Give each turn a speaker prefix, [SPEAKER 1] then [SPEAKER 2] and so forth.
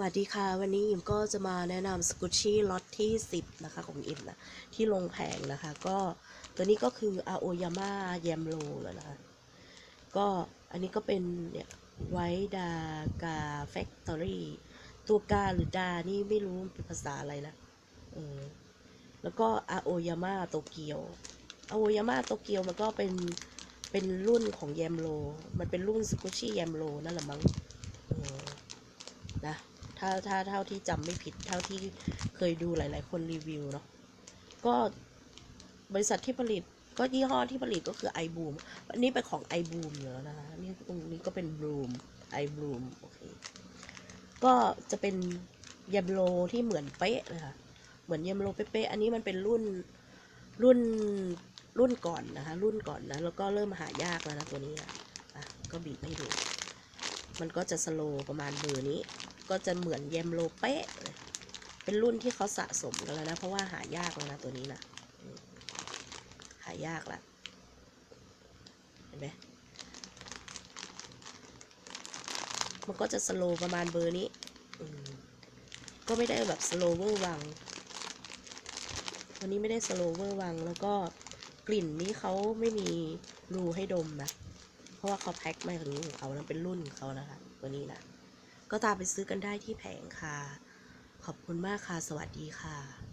[SPEAKER 1] วัสดีค่ะ วันนี้อิมก็จะมาแนะนำสกุชชี่ล็อตที่ 10 นะคะของอิมนะ ที่ลงแผงนะคะ ก็ตัวนี้ก็คืออาโอยาม่าแยมโลแล้วนะคะ ก็อันนี้ก็เป็นเนี่ยไวดากาแฟคทอรี่ตัวกาหรือดานี่ไม่รู้เป็นภาษาอะไรนะเออแล้วก็อาโอยาม่าโตเกียวอาโอยาม่าโตเกียวมันก็เป็นเป็นรุ่นของแยมโล มันเป็นรุ่นสกุชชี่แยมโลนั่นแหละมั้งออนะ ถ้าถ้าเท่าที่จำไม่ผิดเท่าที่เคยดูหลาย ๆ คนรีวิวเนาะก็บริษัทที่ผลิตก็ยี่ห้อที่ผลิตก็คือ i b o o m อันนี้เป็นของ i b o o m อยู่แล้วนะคะนี่ตรงนี้ก็เป็น Bloom i b o o m โอเคก็จะเป็นเยมโลที่เหมือนเป๊ะเลยค่ะเหมือนเยมโลเป๊ะๆอันนี้มันเป็นรุ่นรุ่นรุ่นก่อนนะคะ รุ่นก่อนนะแล้วก็เริ่มหายากแล้วนะตัวนี้นะอะก็บีบให้ดู มันก็จะสโลประมาณเบอร์นี้ ก็จะเหมือนเยมโลเป๊ะเป็นรุ่นที่เขาสะสมกันแล้วนะ เพราะว่าหายากแล้วนะตัวนี้นะหายากละเห็นไหมมันก็จะสโลว์ประมาณเบอร์นี้ ก็ไม่ได้แบบสโลเวอร์วัง วันนี้ไม่ได้สโลเวอร์วัง แล้วก็กลิ่นนี้เขาไม่มีรูให้ดมนะ เพราะว่าเขาแพ็คมาอย่างนี้ของเขานะเป็นรุ่นของเขานะคะ ตัวนี้นะ ก็ตามไปซื้อกันได้ที่แผงค่ะ ขอบคุณมากค่ะ สวัสดีค่ะ